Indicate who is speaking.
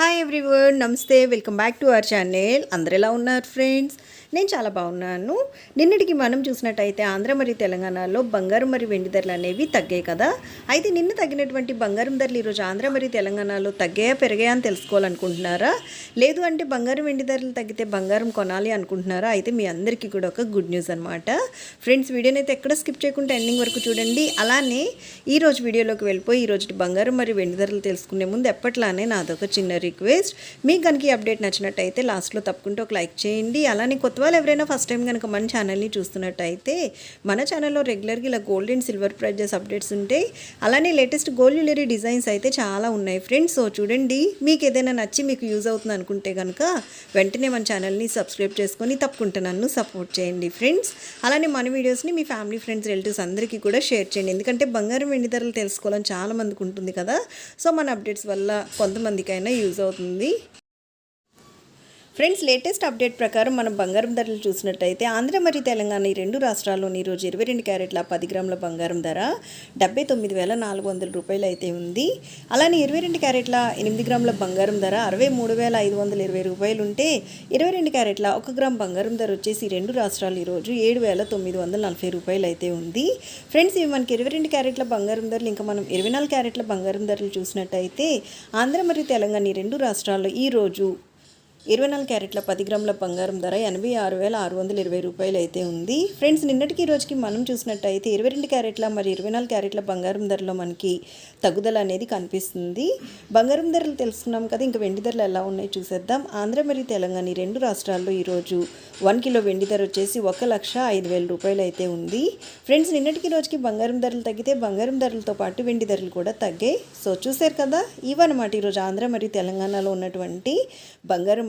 Speaker 1: Hi everyone నమస్తే welcome back to our channel అందరు ఎలా ఉన్నారు ఫ్రెండ్స్ నేను చాలా బాగున్నాను. నిన్నటికి మనం చూసినట్టయితే ఆంధ్ర మరియు తెలంగాణలో బంగారం మరియు వెండి ధరలు అనేవి తగ్గాయి కదా. అయితే నిన్న తగ్గినటువంటి బంగారం ధరలు ఈరోజు ఆంధ్ర మరియు తెలంగాణలో తగ్గాయా పెరిగాయా అని తెలుసుకోవాలనుకుంటున్నారా? లేదు అంటే బంగారం వెండి ధరలు తగ్గితే బంగారం కొనాలి అనుకుంటున్నారా? అయితే మీ అందరికీ కూడా ఒక గుడ్ న్యూస్ అనమాట ఫ్రెండ్స్ వీడియోని అయితే ఎక్కడ స్కిప్ చేయకుండా ఎండింగ్ వరకు చూడండి. అలానే ఈ రోజు వీడియోలోకి వెళ్ళిపోయి ఈ రోజు బంగారం మరియు వెండి ధరలు తెలుసుకునే ముందు ఎప్పట్లానే నాదొక చిన్న రిక్వెస్ట్. మీకు కనుక ఈ అప్డేట్ నచ్చినట్టయితే లాస్ట్లో తప్పకుండా ఒక లైక్ చేయండి. అలానే కొత్త వాళ్ళు ఎవరైనా ఫస్ట్ టైం కనుక మన ఛానల్ని చూస్తున్నట్టయితే మన ఛానల్లో రెగ్యులర్గా ఇలా gold and silver prices updates ఉంటాయి. అలానే లేటెస్ట్ గోల్డ్ జ్యువెలరీ డిజైన్స్ అయితే చాలా ఉన్నాయి. ఫ్రెండ్స్ సో చూడండి మీకు ఏదైనా నచ్చి మీకు యూజ్ అవుతుంది అనుకుంటే కనుక వెంటనే మన ఛానల్ని సబ్స్క్రైబ్ చేసుకొని తప్పకుండా నన్ను సపోర్ట్ చేయండి. ఫ్రెండ్స్ అలానే మన వీడియోస్ని మీ ఫ్యామిలీ ఫ్రెండ్స్ రిలేటివ్స్ అందరికీ కూడా షేర్ చేయండి. ఎందుకంటే బంగారం వెండి ధరలు తెలుసుకోవాలని చాలామందికి ఉంటుంది కదా. సో మన అప్డేట్స్ వల్ల కొంతమందికైనా యూజ్ అవుతుంది. ఫ్రెండ్స్ లేటెస్ట్ అప్డేట్ ప్రకారం మనం బంగారం ధరలు చూసినట్టయితే ఆంధ్ర మరియు తెలంగాణ ఈ రెండు రాష్ట్రాల్లోని ఈరోజు ఇరవై రెండు క్యారెట్ల పది గ్రాముల బంగారం ధర డెబ్బై తొమ్మిది వేల నాలుగు వందల రూపాయలు అయితే ఉంది. అలానే ఇరవై రెండు క్యారెట్ల ఎనిమిది గ్రాముల బంగారం ధర అరవై మూడు వేల ఐదు వందల ఇరవై రూపాయలు ఉంటే ఇరవై రెండు క్యారెట్ల ఒక గ్రామ్ బంగారం ధర వచ్చేసి రెండు రాష్ట్రాలు ఈరోజు ఏడు వేల తొమ్మిది వందల నలభై రూపాయలు అయితే ఉంది. ఫ్రెండ్స్ ఇవి మనకి ఇరవై రెండు క్యారెట్ల బంగారం ధరలు ఇంకా మనం ఇరవై నాలుగు క్యారెట్ల బంగారం ధరలు చూసినట్టయితే ఆంధ్ర మరియు తెలంగాణ ఈ రెండు రాష్ట్రాల్లో ఈరోజు ఇరవై నాలుగు క్యారెట్ల పది గ్రాముల బంగారం ధర ఎనభై ఆరు వేల ఆరు వందల ఇరవై రూపాయలు అయితే ఉంది. ఫ్రెండ్స్ నిన్నటికి ఈ రోజుకి మనం చూసినట్టయితే ఇరవై రెండు క్యారెట్ల మరి ఇరవై నాలుగు క్యారెట్ల బంగారం ధరలో మనకి తగ్గుదల అనేది కనిపిస్తుంది. బంగారం ధరలు తెలుసుకున్నాం కదా ఇంకా వెండి ధరలు ఎలా ఉన్నాయి చూసేద్దాం. ఆంధ్ర మరియు తెలంగాణ ఈ రెండు రాష్ట్రాల్లో ఈరోజు వన్ కిలో వెండి ధర వచ్చేసి ఒక లక్ష ఐదు వేల రూపాయలు అయితే ఉంది. ఫ్రెండ్స్ నిన్నటికి రోజుకి బంగారం ధరలు తగ్గితే బంగారం ధరలతో పాటు వెండి ధరలు కూడా తగ్గాయి. సో చూసారు కదా ఇవన్నమాట ఈరోజు ఆంధ్ర మరియు తెలంగాణలో ఉన్నటువంటి బంగారం